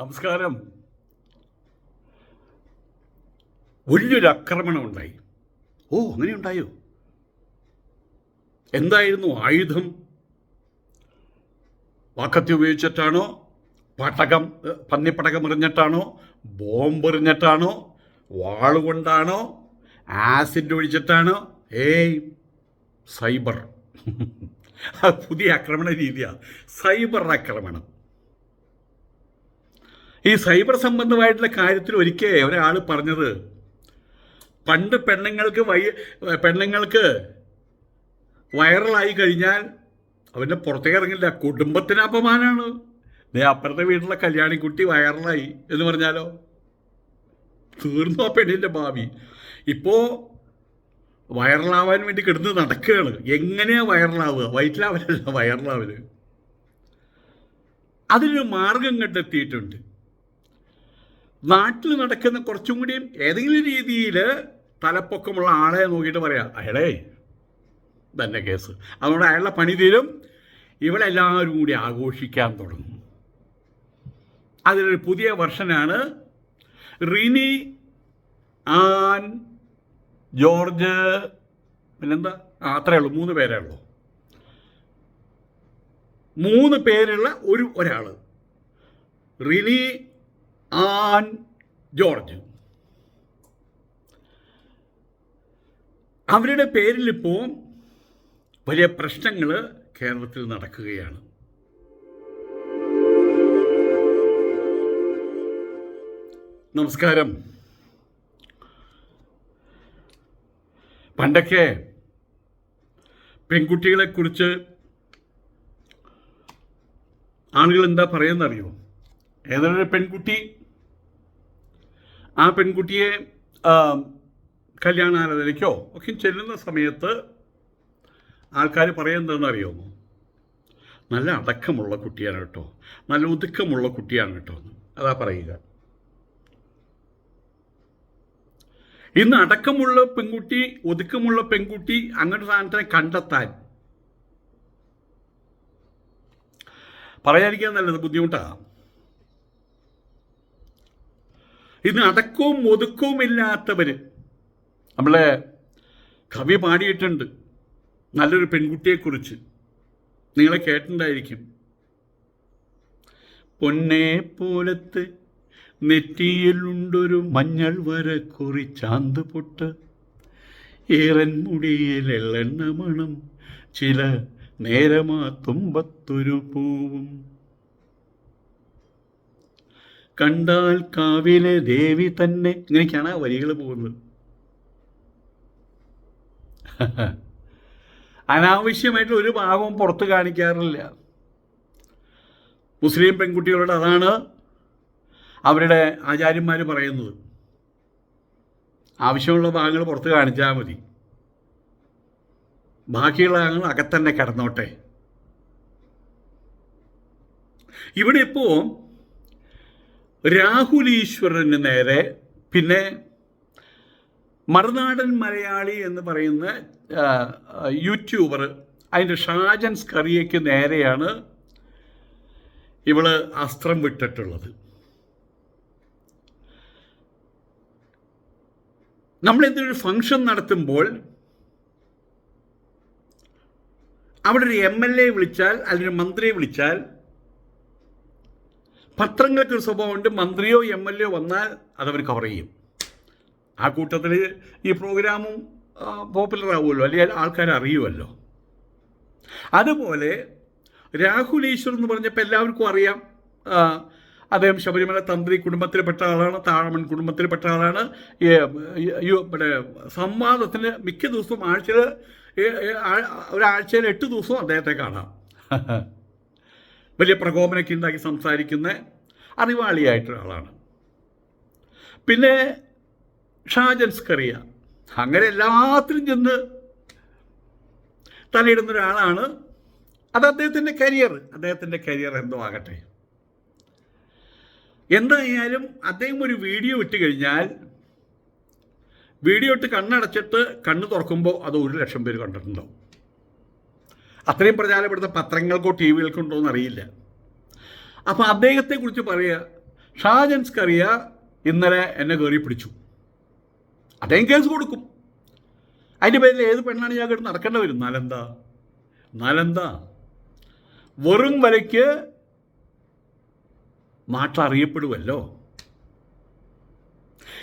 നമസ്കാരം. വലിയൊരു ആക്രമണം ഉണ്ടായി ഓ അങ്ങനെ ഉണ്ടായോ എന്തായിരുന്നു ആയുധം? വാക്കത്തി ഉപയോഗിച്ചിട്ടാണോ? പടകം പന്നിപ്പടകം എറിഞ്ഞിട്ടാണോ? ബോംബ് എറിഞ്ഞിട്ടാണോ? വാളുകൊണ്ടാണോ ആസിഡ് ഒഴിച്ചിട്ടാണോ? ഏയ് സൈബർ. പുതിയ ആക്രമണ രീതിയാണ് സൈബർ ആക്രമണം. ഈ സൈബർ സംബന്ധമായിട്ടുള്ള കാര്യത്തിൽ ഒരിക്കൽ ഒരാൾ പറഞ്ഞത് പണ്ട് പെണ്ണുങ്ങൾക്ക് വൈ പെണ്ണുങ്ങൾക്ക് വൈറലായി കഴിഞ്ഞാൽ അവന്റെ പുറത്തേക്ക് ഇറങ്ങില്ല. കുടുംബത്തിന് അപമാനമാണ് ദേ അപ്പുറത്തെ വീട്ടിലെ കല്യാണിക്കുട്ടി വൈറലായി എന്ന് പറഞ്ഞാലോ? തീർന്നു ആ പെണ്ണിന്റെ ഭാവി. ഇപ്പോൾ വൈറലാവാൻ വേണ്ടി കിടന്ന് നടക്കുകയാണ്. എങ്ങനെയാണ് വൈറലാവുക? വയറ്റിലാവലല്ല വൈറലാവൽ. അതിനൊരു മാർഗം കണ്ടെത്തിയിട്ടുണ്ട്. നാട്ടിൽ നടക്കുന്ന കുറച്ചും കൂടിയും ഏതെങ്കിലും രീതിയിൽ തലപ്പൊക്കമുള്ള ആളെ നോക്കിയിട്ട് പറയാം അയാളേ തന്നെ കേസ്. അതുകൊണ്ട് അയാളുടെ പണി തീരും. ഇവളെല്ലാവരും കൂടി ആഘോഷിക്കാൻ തുടങ്ങും. അതിലൊരു പുതിയ വർഷനാണ് റിനി ആൻ ജോർജ് പിന്നെന്താ? ആ അത്രേ ഉള്ളൂ മൂന്ന് പേരേ ഉള്ളൂ. മൂന്ന് പേരുള്ള ഒരു ഒരാൾ റിനി ആൻ ജോർജ്. അവരുടെ പേരിൽ പേരിലിപ്പോൾ വലിയ പ്രശ്നങ്ങൾ കേരളത്തിൽ നടക്കുകയാണ്. നമസ്കാരം. പണ്ടൊക്കെ പെൺകുട്ടികളെക്കുറിച്ച് ആളുകൾ എന്താ പറയുന്നറിയോ? ഏതൊരു പെൺകുട്ടി ആ പെൺകുട്ടിയെ കല്യാണാലോചനയ്ക്കോ ഒക്കെ ചെല്ലുന്ന സമയത്ത് ആൾക്കാർ പറയുന്നതെന്ന് അറിയാമോ നല്ല അടക്കമുള്ള കുട്ടിയാണ് കേട്ടോ. നല്ല ഒതുക്കമുള്ള കുട്ടിയാണ് കേട്ടോ. അതാ പറയുക. ഇന്ന് അടക്കമുള്ള പെൺകുട്ടി ഒതുക്കമുള്ള പെൺകുട്ടി അങ്ങനെ സാധനത്തിനെ കണ്ടെത്താൻ പറയാതിരിക്കാൻ നല്ലത് ബുദ്ധിമുട്ടാണ് ഇന്ന് അടക്കവും ഒതുക്കവും ഇല്ലാത്തവര്. നമ്മളെ കവി പാടിയിട്ടുണ്ട്. നല്ലൊരു പെൺകുട്ടിയെക്കുറിച്ച്. നിങ്ങളെ കേട്ടിട്ടുണ്ടായിരിക്കും. പൊന്നെ പോലത്ത് നെറ്റിയിലുണ്ടൊരു മഞ്ഞൾ വര കുറിച്ചാന്ത് പൊട്ട്. ഏറൻ മുടിയിൽ എള്ളെണ്ണ മണം. ചില നേരമാ തുമ്പത്തൊരു പൂവും. കണ്ടാൽ കാവിലെ ദേവി തന്നെ. ഇങ്ങനെയൊക്കെയാണ് വരികൾ പോകുന്നത്. അനാവശ്യമായിട്ട് ഒരു ഭാഗവും പുറത്ത് കാണിക്കാറില്ല. മുസ്ലിം പെൺകുട്ടികളോട് അതാണ് അവരുടെ ആചാര്യന്മാർ പറയുന്നത്. ആവശ്യമുള്ള ഭാഗങ്ങൾ പുറത്ത് കാണിച്ചാൽ മതി. ബാക്കിയുള്ള ഭാഗങ്ങൾ അകത്തന്നെ കിടന്നോട്ടെ. ഇവിടെ ഇപ്പോൾ രാഹുൽ ഈശ്വരന് നേരെ പിന്നെ മറുനാടൻ മലയാളി എന്ന് പറയുന്ന യൂട്യൂബർ അതിന്റെ ഷാജൻ സ്കറിയയ്ക്ക് നേരെയാണ് ഇവൾ അസ്ത്രം വിട്ടിട്ടുള്ളത്. നമ്മൾ എന്തൊരു ഫംഗ്ഷൻ നടത്തുമ്പോൾ അവിടെ ഒരു എം എൽ എ വിളിച്ചാൽ അല്ലെങ്കിൽ മന്ത്രിയെ വിളിച്ചാൽ പത്രങ്ങൾക്ക് ഒരു സ്വഭാവമുണ്ട്. മന്ത്രിയോ എം എൽ എ വന്നാൽ അതവർ കവർ ചെയ്യും. ആ കൂട്ടത്തിൽ ഈ പ്രോഗ്രാമും പോപ്പുലർ ആവുമല്ലോ അല്ലെങ്കിൽ ആൾക്കാർ അറിയുമല്ലോ. അതുപോലെ രാഹുൽ ഈശ്വർ എന്ന് പറഞ്ഞപ്പോൾ എല്ലാവർക്കും അറിയാം. അദ്ദേഹം ശബരിമല തന്ത്രി കുടുംബത്തിൽപ്പെട്ട ആളാണ് താഴമൺ കുടുംബത്തിൽപ്പെട്ട ആളാണ്. ഇവിടെ സംവാദത്തിന് മിക്ക ദിവസവും ആഴ്ചയിൽ ഒരാഴ്ചയിൽ എട്ട് ദിവസവും അദ്ദേഹത്തെ കാണാം. വലിയ പ്രകോപനമൊക്കെ ഉണ്ടാക്കി സംസാരിക്കുന്ന. അറിവാളിയായിട്ടുള്ള ആളാണ്. പിന്നെ ഷാജൻ സ്കറിയ. അങ്ങനെ എല്ലാത്തിലും ചെന്ന് തലയിടുന്ന ഒരാളാണ്. അത് അദ്ദേഹത്തിന്റെ കരിയർ. അദ്ദേഹത്തിന്റെ കരിയർ എന്തോ ആകട്ടെ. എന്തായാലും അദ്ദേഹം ഒരു വീഡിയോ ഇട്ട് കഴിഞ്ഞാൽ വീഡിയോ ഇട്ട് കണ്ണടച്ചിട്ട് കണ്ണ് തുറക്കുമ്പോൾ അത് ഒരു ലക്ഷം പേര് കണ്ടിട്ടുണ്ടാവും. അത്രയും പ്രചാരപ്പെടുന്ന പത്രങ്ങൾക്കോ ടി വികൾക്കോ ഉണ്ടോ എന്നറിയില്ല. അപ്പോൾ അദ്ദേഹത്തെക്കുറിച്ച് പറയുക. ഷാജൻ സ്കറിയ ഇന്നലെ എന്നെ കയറി പിടിച്ചു. അദ്ദേഹം കേസ് കൊടുക്കും. അതിന്റെ പേരിൽ ഏത് പെണ്ണാണ് ഞാൻ കേട്ട് നടക്കേണ്ടി വരും? നാലെന്താ നാലെന്താ വെറും വരയ്ക്ക് നാട്ടറിയപ്പെടുമല്ലോ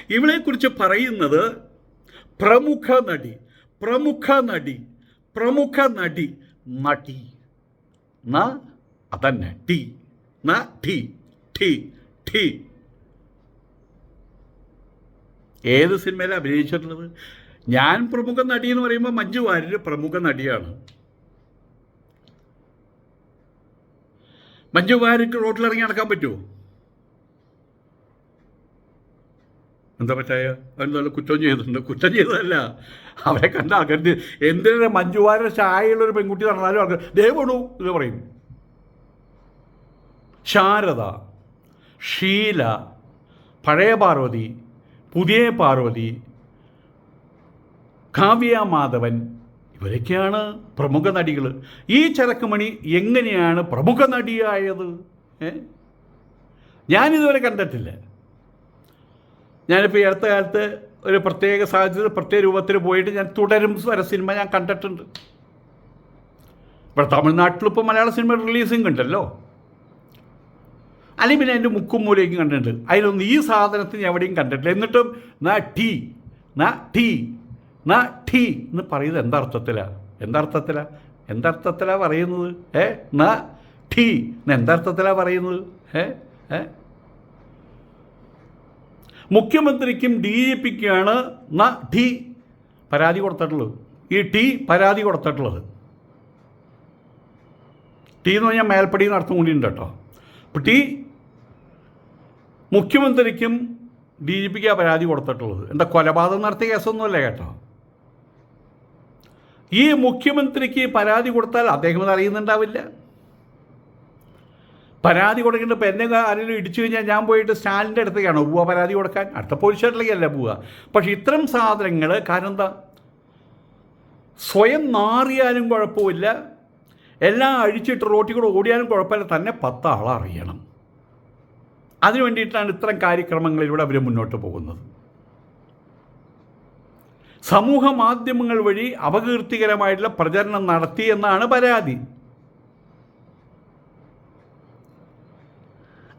ഇവളെക്കുറിച്ച് പറയുന്നത് പ്രമുഖ നടി പ്രമുഖ നടി പ്രമുഖ നടി നടി. ന അതന്നെ. ടി. ന ടി ടി ടി ഏത് സിനിമയിലാണ് അഭിനയിച്ചിട്ടുള്ളത്? ഞാൻ പ്രമുഖ നടി എന്ന് പറയുമ്പോൾ മഞ്ജു വാര്യർ പ്രമുഖ നടിയാണ്. മഞ്ജു വാര്യർക്ക് റോട്ടിലിറങ്ങി നടക്കാൻ പറ്റുമോ എന്താ പറ്റായ? അവനെന്തായാലും കുറ്റം ചെയ്തിട്ടുണ്ട്. കുറ്റം ചെയ്തതല്ല. അവരെ കണ്ട ആൾക്കാർ എന്തിനാ മഞ്ജുവാരുടെ ചായയുള്ള ഒരു പെൺകുട്ടി നടന്നാലും ആൾക്കാർ ദേവണു എന്ന് പറയും. ശാരദ ഷീല പഴയ പാർവതി പുതിയ പാർവതി കാവ്യ മാധവൻ ഇവരൊക്കെയാണ് പ്രമുഖ നടികൾ. ഈ ചരക്കുമണി എങ്ങനെയാണ് പ്രമുഖ നടിയായത്? ഞാനിതുവരെ കണ്ടിട്ടില്ല. ഞാനിപ്പോൾ ഈ അടുത്ത കാലത്ത് ഒരു പ്രത്യേക സാഹചര്യത്തിൽ പ്രത്യേക രൂപത്തിൽ പോയിട്ട് ഞാൻ തുടരും വരെ സിനിമ ഞാൻ കണ്ടിട്ടുണ്ട്. ഇവിടെ തമിഴ്നാട്ടിലിപ്പോൾ മലയാള സിനിമ റിലീസിങ് ഉണ്ടല്ലോ അല്ലെങ്കിൽ പിന്നെ എന്റെ മുക്കും മൂലയ്ക്കും കണ്ടിട്ടുണ്ട്. അതിലൊന്നും ഈ സാധനത്തിന് എവിടെയും കണ്ടിട്ടില്ല. എന്നിട്ടും ന ടീ ന ടീ ന ടീ എന്ന് പറയുന്നത് എന്തർത്ഥത്തിലാണ് എന്തർത്ഥത്തിലാണ് എന്തർത്ഥത്തിലാണ് പറയുന്നത്? ഏ? ന ടീ എന്ന് എന്തർത്ഥത്തിലാണ് പറയുന്നത്? ഏ? ഏ? മുഖ്യമന്ത്രിക്കും ഡി ജി പിക്കാണ് ന ടി പരാതി കൊടുത്തിട്ടുള്ളത്. ഈ ടി പരാതി കൊടുത്തിട്ടുള്ളത്. ടി എന്ന് പറഞ്ഞാൽ മേൽപ്പടി നടത്തും കൂടിയുണ്ട് കേട്ടോ. അപ്പം ടി മുഖ്യമന്ത്രിക്കും ഡി ജി പിക്ക് പരാതി കൊടുത്തിട്ടുള്ളത്. എന്താ കൊലപാതകം നടത്തിയ കേസൊന്നുമല്ല കേട്ടോ. ഈ മുഖ്യമന്ത്രിക്ക് പരാതി കൊടുത്താൽ അദ്ദേഹം അത് അറിയുന്നുണ്ടാവില്ല. പരാതി കൊടുക്കേണ്ട ഇപ്പം എന്നെ ആരെങ്കിലും ഇടിച്ചു കഴിഞ്ഞാൽ ഞാൻ പോയിട്ട് സ്റ്റാലിന്റെ അടുത്തേക്കാണോ പോവുക പരാതി കൊടുക്കാൻ? അടുത്ത പോലീസ് സ്റ്റേഷനിലേക്കല്ല പോവുക? പക്ഷേ ഇത്തരം സാധനങ്ങൾ കാരണം എന്താ? സ്വയം നാറിയാലും കുഴപ്പമില്ല. എല്ലാം അഴിച്ചിട്ട് റോട്ടിൽ കൂടെ ഓടിയാലും കുഴപ്പമില്ല. തന്നെ പത്ത് ആളെ അറിയണം. അതിനു വേണ്ടിയിട്ടാണ് ഇത്തരം കാര്യക്രമങ്ങളിലൂടെ അവർ മുന്നോട്ട് പോകുന്നത്. സമൂഹ മാധ്യമങ്ങൾ വഴി അപകീർത്തികരമായിട്ടുള്ള പ്രചരണം നടത്തി എന്നാണ് പരാതി.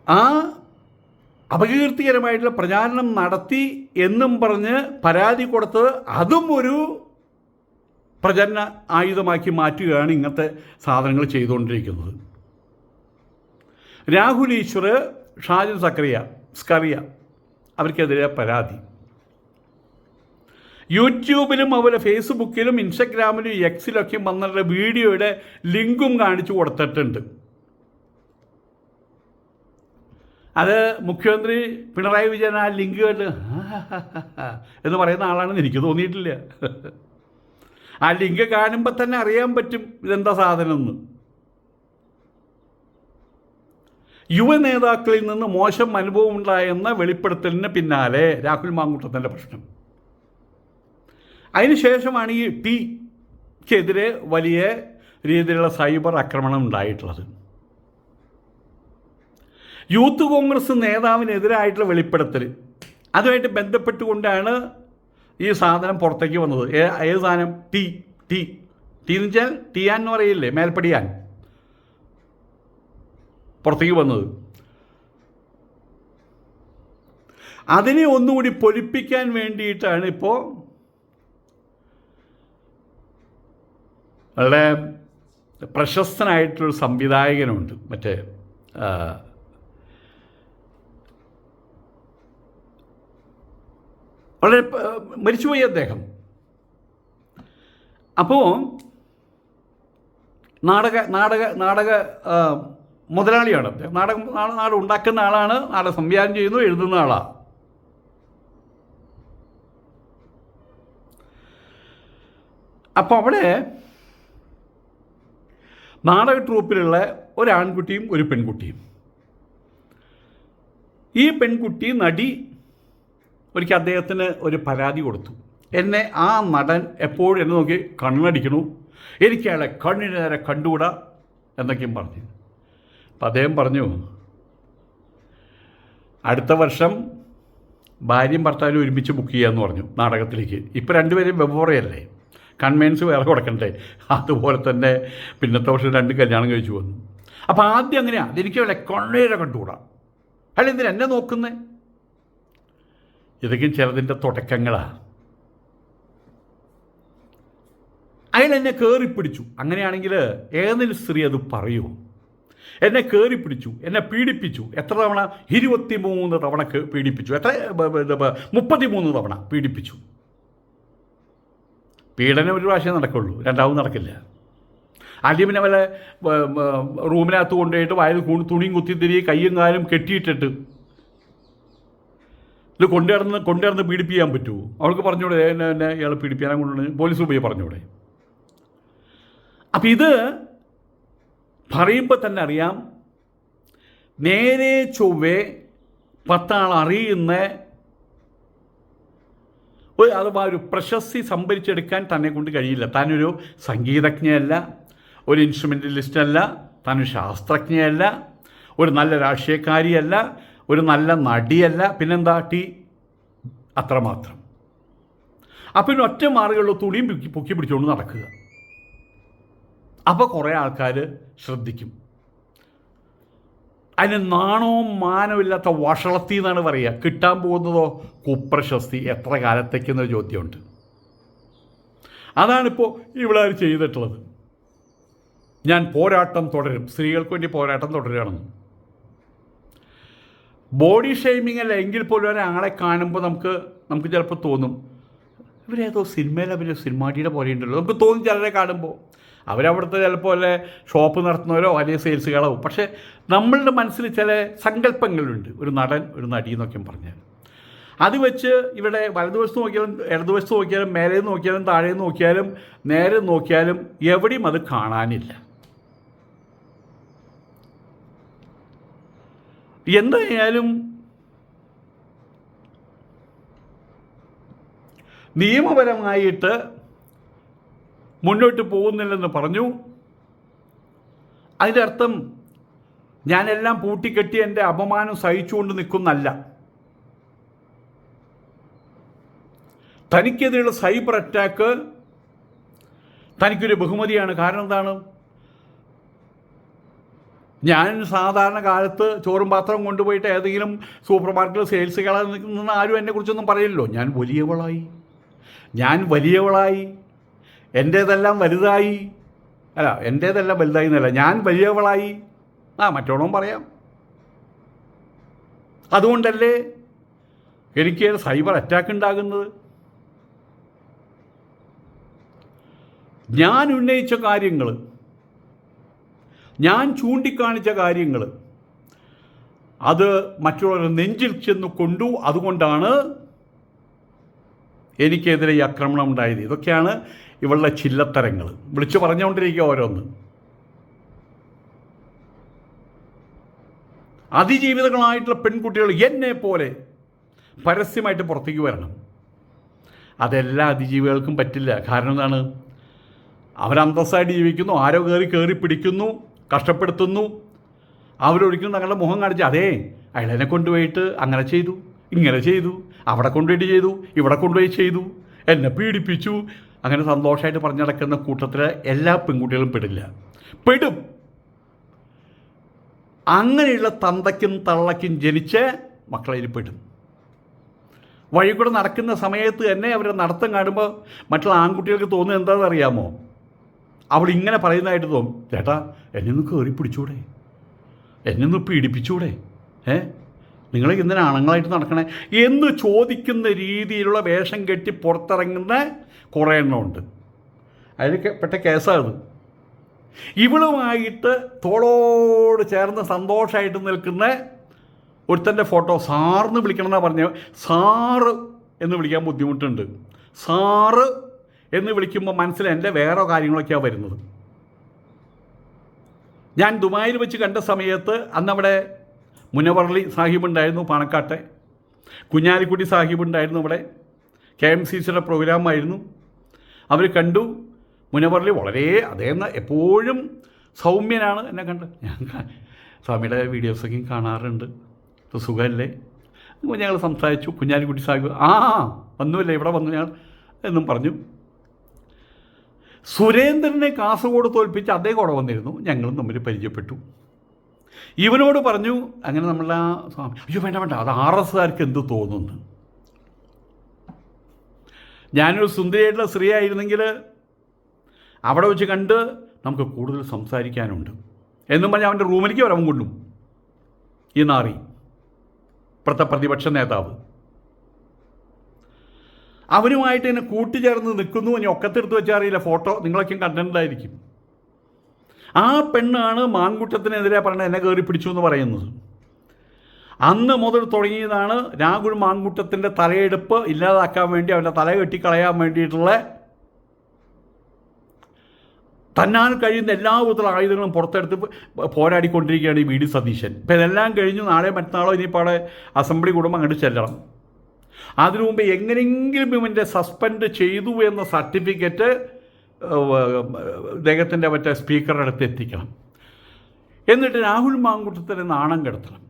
ആ അപകീർത്തികരമായിട്ടുള്ള പ്രചാരണം നടത്തി എന്നും പറഞ്ഞ് പരാതി കൊടുത്തത് അതും ഒരു പ്രചരണ ആയുധമാക്കി മാറ്റുകയാണ് ഇങ്ങനത്തെ സാധനങ്ങൾ ചെയ്തുകൊണ്ടിരിക്കുന്നത്. രാഹുൽ ഈശ്വർ ഷാജൻ സക്കറിയ സ്കറിയ അവർക്കെതിരെ പരാതി. യൂട്യൂബിലും അതുപോലെ ഫേസ്ബുക്കിലും ഇൻസ്റ്റഗ്രാമിലും എക്സിലൊക്കെ വന്നിട്ടുള്ള വീഡിയോയുടെ ലിങ്കും കാണിച്ചു കൊടുത്തിട്ടുണ്ട്. അത് മുഖ്യമന്ത്രി പിണറായി വിജയൻ ആ ലിങ്ക് കണ്ട് എന്ന് പറയുന്ന ആളാണെന്ന് എനിക്ക് തോന്നിയിട്ടില്ല. ആ ലിങ്ക് കാണുമ്പോൾ തന്നെ അറിയാൻ പറ്റും ഇതെന്താ സാധനം എന്ന്. യുവ നേതാക്കളിൽ നിന്ന് മോശം അനുഭവം ഉണ്ടായെന്ന വെളിപ്പെടുത്തലിന് പിന്നാലെ രാഹുൽ മാങ്കൂട്ടത്തിന്റെ പ്രശ്നം. അതിനുശേഷമാണ് ഈ ടിക്കെതിരെ വലിയ രീതിയിലുള്ള സൈബർ ആക്രമണം ഉണ്ടായിട്ടുള്ളത്. യൂത്ത് കോൺഗ്രസ് നേതാവിനെതിരായിട്ടുള്ള വെളിപ്പെടുത്തൽ. അതുമായിട്ട് ബന്ധപ്പെട്ടുകൊണ്ടാണ് ഈ സാധനം പുറത്തേക്ക് വന്നത്. ഏത് സാധനം? T T. ടി എന്ന് വെച്ചാൽ ടിയാൻ എന്ന് പറയില്ലേ? മേൽപ്പടിയാൻ. പുറത്തേക്ക് വന്നത്. അതിനെ ഒന്നുകൂടി പൊലിപ്പിക്കാൻ വേണ്ടിയിട്ടാണ് ഇപ്പോൾ വളരെ പ്രശസ്തനായിട്ടൊരു സംവിധായകനുണ്ട്. മറ്റേ വളരെ മരിച്ചുപോയി അദ്ദേഹം. അപ്പോൾ നാടക നാടക നാടക മുതലാളിയാണ്. അദ്ദേഹം നാടകം നാട് ഉണ്ടാക്കുന്ന ആളാണ് നാടകം സംവിധാനം ചെയ്യുന്നു എഴുതുന്ന ആളാണ് അപ്പോൾ അവിടെ നാടക ട്രൂപ്പിലുള്ള ഒരു ആൺകുട്ടിയും ഒരു പെൺകുട്ടിയും. ഈ പെൺകുട്ടി നടി ഒരിക്കൽ അദ്ദേഹത്തിന് ഒരു പരാതി കൊടുത്തു. എന്നെ ആ നടൻ എപ്പോഴും എന്നെ നോക്കി കണ്ണടിക്കണു എനിക്ക് അയാളെ കണ്ണിന് നേരെ കണ്ടുകൂടാ? എന്നൊക്കെയും പറഞ്ഞു. അപ്പം അദ്ദേഹം പറഞ്ഞു അടുത്ത വർഷം ഭാര്യയും ഭർത്താവിനും ഒരുമിച്ച് ബുക്ക് ചെയ്യാമെന്ന് പറഞ്ഞു നാടകത്തിലേക്ക്. ഇപ്പോൾ രണ്ടുപേരും വെവ്വേറെയല്ലേ കൺവെൻസ് വേറെ കൊടുക്കണ്ടേ? അതുപോലെ തന്നെ പിന്നത്തെ വർഷം രണ്ട് കല്യാണം കഴിച്ചു വന്നു അപ്പോൾ ആദ്യം അങ്ങനെയാണ് അതെനിക്ക് വല്ല കൊള്ളേരെ കണ്ടുകൂടാ? അയാൾ എന്തിനാ എന്നെ നോക്കുന്നേ? ഇതൊക്കെ ചിലതിന്റെ തുടക്കങ്ങളാണ് അയാൾ എന്നെ കയറിപ്പിടിച്ചു അങ്ങനെയാണെങ്കിൽ ഏതൊരു സ്ത്രീ അത് പറയൂ? എന്നെ കയറിപ്പിടിച്ചു എന്നെ പീഡിപ്പിച്ചു. എത്ര തവണ? ഇരുപത്തിമൂന്ന് തവണ പീഡിപ്പിച്ചു. എത്ര? മുപ്പത്തിമൂന്ന് തവണ പീഡിപ്പിച്ചു. പീഡനം ഒരു പ്രാവശ്യം നടക്കുള്ളൂ. രണ്ടാമത് നടക്കില്ല. ആദ്യം വല്ല റൂമിനകത്ത് കൊണ്ടുപോയിട്ട് വയൽ കൂ- തുണിയും കുത്തിത്തിരി കയ്യും കാലും കെട്ടിയിട്ടിട്ട് ഇത് കൊണ്ടുനടന്ന് കൊണ്ടുനടന്ന് പീഡിപ്പിക്കാൻ പറ്റുമോ? അവൾക്ക് പറഞ്ഞൂടെ എന്നെ എന്നെ ഇയാൾ പീഡിപ്പിക്കാനും കൊണ്ടുവന്ന് പോലീസ് പോയി പറഞ്ഞൂടെ. അപ്പം ഇത് പറയുമ്പോൾ തന്നെ അറിയാം. നേരെ ചൊവ്വേ പത്താൾ അറിയുന്ന ഒരു അഥവാ ഒരു പ്രശസ്തി സംഭരിച്ചെടുക്കാൻ തന്നെ കൊണ്ട് കഴിയില്ല. താനൊരു സംഗീതജ്ഞയല്ല ഒരു ഇൻസ്ട്രുമെന്റലിസ്റ്റ് അല്ല താനൊരു ശാസ്ത്രജ്ഞയല്ല ഒരു നല്ല രാഷ്ട്രീയക്കാരിയല്ല ഒരു നല്ല നടിയല്ല. പിന്നെന്താ ടി? അത്രമാത്രം. അപ്പം ഒറ്റ മാർഗമുള്ള തുണിയും പൊക്കി പൊക്കി പിടിച്ചുകൊണ്ട് നടക്കുക. അപ്പോൾ കുറേ ആൾക്കാർ ശ്രദ്ധിക്കും. അതിന് നാണവും മാനവും ഇല്ലാത്ത വഷളത്തി എന്നാണ് പറയുക. കിട്ടാൻ പോകുന്നതോ? കുപ്രശസ്തി. എത്ര കാലത്തേക്കെന്നൊരു ചോദ്യമുണ്ട്. അതാണിപ്പോൾ ഇവിടെ അവർ ചെയ്തിട്ടുള്ളത്. ഞാൻ പോരാട്ടം തുടരും. സ്ത്രീകൾക്ക് വേണ്ടി പോരാട്ടം തുടരുകയാണെന്ന് ബോഡി ഷെയ്മിങ് അല്ല എങ്കിൽ പോലും ഒരാളെ കാണുമ്പോൾ നമുക്ക് നമുക്ക് ചിലപ്പോൾ തോന്നും. ഇവരേതോ സിനിമയിലെ അഭിനയ സിനിമാടിയുടെ പോലെ ഉണ്ടല്ലോ. നമുക്ക് തോന്നും ചിലരെ കാണുമ്പോൾ അവരവിടുത്തെ ചിലപ്പോൾ അല്ലെ ഷോപ്പ് നടത്തുന്നവരോ അല്ലെങ്കിൽ സെയിൽസുകളോ പക്ഷേ നമ്മളുടെ മനസ്സിൽ ചില സങ്കല്പങ്ങളുണ്ട്. ഒരു നടൻ ഒരു നടി എന്നൊക്കെ പറഞ്ഞാൽ. അത് വെച്ച് ഇവിടെ വലതുവശത്ത് നോക്കിയാലും ഇടതുവശത്ത് നോക്കിയാലും മേലെ നോക്കിയാലും താഴെ നോക്കിയാലും നേരെ നോക്കിയാലും എവിടെയും അത് കാണാനില്ല. എന്തായാലും നിയമപരമായിട്ട് മുന്നോട്ട് പോകുന്നില്ലെന്ന് പറഞ്ഞു. അതിന്റെ അർത്ഥം ഞാനെല്ലാം പൂട്ടിക്കെട്ടി എന്റെ അപമാനം സഹിച്ചുകൊണ്ട് നിൽക്കുന്നല്ല. തനിക്കെതിരെയുള്ള സൈബർ അറ്റാക്ക് തനിക്കൊരു ബഹുമതിയാണ്. കാരണം എന്താണ്? ഞാൻ സാധാരണ കാലത്ത് ചോറും പാത്രം കൊണ്ടുപോയിട്ട് ഏതെങ്കിലും സൂപ്പർ മാർക്കറ്റിൽ സെയിൽസ് കളാൻ നിൽക്കുന്ന ആരും എന്നെക്കുറിച്ചൊന്നും പറയില്ലല്ലോ. ഞാൻ വലിയവളായി. ഞാൻ വലിയവളായി. എന്റേതെല്ലാം വലുതായി? അല്ല എന്റേതെല്ലാം വലുതായി എന്നല്ല ഞാൻ വലിയവളായി. ആ മറ്റോളം പറയാം. അതുകൊണ്ടല്ലേ എനിക്ക് സൈബർ അറ്റാക്ക് ഉണ്ടാകുന്നത്? ഞാൻ ഉന്നയിച്ച കാര്യങ്ങൾ ഞാൻ ചൂണ്ടിക്കാണിച്ച കാര്യങ്ങൾ അത് മറ്റുള്ളവർ നെഞ്ചിൽ ചെന്ന് കൊണ്ടു. അതുകൊണ്ടാണ് എനിക്കെതിരെ ഈ ആക്രമണം ഉണ്ടായത്. ഇതൊക്കെയാണ് ഇവളുടെ ചില്ലത്തരങ്ങൾ വിളിച്ചു പറഞ്ഞുകൊണ്ടിരിക്കുക ഓരോന്ന്. അതിജീവിതങ്ങളായിട്ടുള്ള പെൺകുട്ടികൾ എന്നെ പോലെ പരസ്യമായിട്ട് പുറത്തേക്ക് വരണം. അതെല്ലാ അതിജീവികൾക്കും പറ്റില്ല. കാരണം എന്താണ്? അവരന്തസ്സായിട്ട് ജീവിക്കുന്നു ആരോ കയറി കയറി പിടിക്കുന്നു കഷ്ടപ്പെടുത്തുന്നു. അവരൊരിക്കലും തങ്ങളുടെ മുഖം കാണിച്ച് അതേ അയാളെന്നെ കൊണ്ടുപോയിട്ട് അങ്ങനെ ചെയ്തു ഇങ്ങനെ ചെയ്തു അവിടെ കൊണ്ടുപോയിട്ട് ചെയ്തു ഇവിടെ കൊണ്ടുപോയി ചെയ്തു എന്നെ പീഡിപ്പിച്ചു അങ്ങനെ സന്തോഷമായിട്ട് പറഞ്ഞു നടക്കുന്ന കൂട്ടത്തിൽ എല്ലാ പെൺകുട്ടികളും പെടില്ല. പെടും. അങ്ങനെയുള്ള തന്തയ്ക്കും തള്ളയ്ക്കും ജനിച്ച് മക്കളതിൽ പെടും. വഴി കൂടെ നടക്കുന്ന സമയത്ത് തന്നെ അവരെ നടത്തം കാണുമ്പോൾ മറ്റുള്ള ആൺകുട്ടികൾക്ക് തോന്നുന്നത് എന്താണെന്ന് അറിയാമോ? അവൾ ഇങ്ങനെ പറയുന്നതായിട്ട് തോന്നും. ചേട്ടാ എന്നെ ഒന്ന് കയറി പിടിച്ചൂടെ? എന്നെ ഒന്ന് പീഡിപ്പിച്ചൂടെ? ഏ? നിങ്ങൾ ഇന്നലെ ആണുങ്ങളായിട്ട് നടക്കണേ? എന്ന് ചോദിക്കുന്ന രീതിയിലുള്ള വേഷം കെട്ടി പുറത്തിറങ്ങുന്ന കുറേ എണ്ണമുണ്ട്. അതിൽ പെട്ട കേസാണ്. ഇവളുമായിട്ട് തോളോട് ചേർന്ന് സന്തോഷമായിട്ട് നിൽക്കുന്ന ഒരുത്തന്റെ ഫോട്ടോ സാറിന്ന് വിളിക്കണം എന്നാണ് പറഞ്ഞത് സാറ് എന്ന് വിളിക്കാൻ ബുദ്ധിമുട്ടുണ്ട്. സാറ് എന്ന് വിളിക്കുമ്പോൾ മനസ്സിൽ എന്റെ വേറെ കാര്യങ്ങളൊക്കെയാണ് വരുന്നത്. ഞാൻ ദുബായിൽ വെച്ച് കണ്ട സമയത്ത് അന്നവിടെ മുനവർളി സാഹിബ് ഉണ്ടായിരുന്നു പാണക്കാട്ടെ. കുഞ്ഞാലിക്കുട്ടി സാഹിബ് ഉണ്ടായിരുന്നു അവിടെ. കെ എം സി സിയുടെ പ്രോഗ്രാമായിരുന്നു അവർ കണ്ടു. മുനവറിൽ വളരെ അദ്ദേഹം എപ്പോഴും സൗമ്യനാണ് എന്നെ കണ്ട്. ഞാൻ സ്വാമിയുടെ വീഡിയോസൊക്കെയും കാണാറുണ്ട്. സുഖമല്ലേ ഞങ്ങൾ സംസാരിച്ചു. കുഞ്ഞാലിക്കുട്ടി സാഹിബ് ആ വന്നുമില്ല ഇവിടെ വന്നു ഞങ്ങൾ എന്നും പറഞ്ഞു. സുരേന്ദ്രനെ കാസർഗോഡ് തോൽപ്പിച്ച് അദ്ദേഹം കൂടെ വന്നിരുന്നു. ഞങ്ങളും തമ്മിൽ പരിചയപ്പെട്ടു. ഇവനോട് പറഞ്ഞു അങ്ങനെ നമ്മളാ സ്വാമി അയ്യോ വേണ്ട വേണ്ട. അത് ആർ എസ്സുകാർക്ക് എന്ത് തോന്നുന്നു? ഞാനൊരു സുന്ദരിയായിട്ടുള്ള സ്ത്രീ ആയിരുന്നെങ്കിൽ അവിടെ വെച്ച് കണ്ട് നമുക്ക് കൂടുതൽ സംസാരിക്കാനുണ്ട്. എന്നും പറഞ്ഞാൽ അവന്റെ റൂമിലേക്ക് വരവും കൊണ്ടും. ഈ നാറി ഇപ്പോഴത്തെ പ്രതിപക്ഷ നേതാവ്. അവനുമായിട്ട് എന്നെ കൂട്ടിച്ചേർന്ന് നിൽക്കുന്നു ഇനി ഒക്കത്തെടുത്ത് വെച്ചാൽ അറിയില്ല. ഫോട്ടോ നിങ്ങളൊക്കെ കണ്ടിട്ടുണ്ടായിരിക്കും ആ പെണ്ണാണ് മാങ്കുട്ടത്തിനെതിരെ പറഞ്ഞ എന്നെ കയറി പിടിച്ചു എന്ന് പറയുന്നത്. അന്ന് മുതൽ തുടങ്ങിയതാണ് രാഹുൽ മാങ്കുട്ടത്തിന്റെ തലയെടുപ്പ് ഇല്ലാതാക്കാൻ വേണ്ടി അവന്റെ തല കെട്ടിക്കളയാൻ വേണ്ടിയിട്ടുള്ള തന്നാൽ കഴിയുന്ന എല്ലാ വിധത്തിലുള്ള ആയുധങ്ങളും പുറത്തെടുത്ത് പോരാടിക്കൊണ്ടിരിക്കുകയാണ് ഈ വി ഡി സതീശൻ. ഇപ്പം ഇതെല്ലാം കഴിഞ്ഞു നാളെ മറ്റന്നാളോ ഇനിയിപ്പോൾ അവിടെ അസംബ്ലി കൂടുമ്പോൾ അങ്ങോട്ട് ചെല്ലണം. അതിനു മുമ്പ് എങ്ങനെയെങ്കിലും ഇവന്റെ സസ്പെൻഡ് ചെയ്തു എന്ന സർട്ടിഫിക്കറ്റ് ഇദ്ദേഹത്തിന്റെ മറ്റേ സ്പീക്കറുടെ അടുത്ത് എത്തിക്കണം. എന്നിട്ട് രാഹുൽ മാങ്കുട്ടത്തിന് നാണം കെടുത്തണം.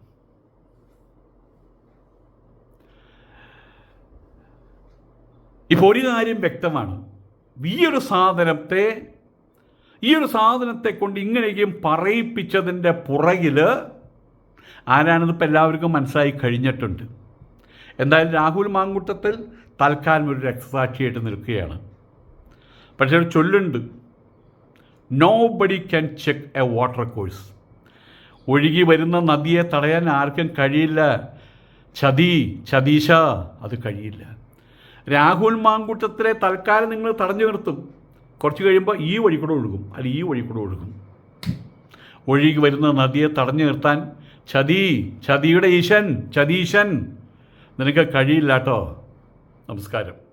ഇപ്പോൾ ഒരു കാര്യം വ്യക്തമാണ്. ഈ ഒരു സാധനത്തെ ഈ ഒരു സാധനത്തെ കൊണ്ട് ഇങ്ങനെയും പറയിപ്പിച്ചതിന്റെ പുറകിൽ ആരാണിതിപ്പോൾ എല്ലാവർക്കും മനസ്സിലായി കഴിഞ്ഞിട്ടുണ്ട്. എന്തായാലും രാഹുൽ മാങ്കുട്ടത്തിൽ തൽക്കാലം ഒരു രക്തസാക്ഷിയായിട്ട് നിൽക്കുകയാണ്. പക്ഷേ ഒരു ചൊല്ലുണ്ട്. Nobody can check a water course ഒഴുകി വരുന്ന നദിയെ തടയാൻ ആർക്കും കഴിയില്ല. ചതി ചതീശ അത് കഴിയില്ല. രാഹുൽ മാങ്കുട്ടത്തിലെ തൽക്കാലം നിങ്ങൾ തടഞ്ഞു നിർത്തും. കുറച്ച് കഴിയുമ്പോൾ ഈ വഴി ഒഴുകും. അല്ല ഈ വഴി ഒഴുകും. ഒഴുകി വരുന്ന നദിയെ തടഞ്ഞു നിർത്താൻ ചതി ചതിയുടെ ഈശൻ ചതീശൻ. നിനക്ക് കഴിയില്ല കേട്ടോ നമസ്കാരം.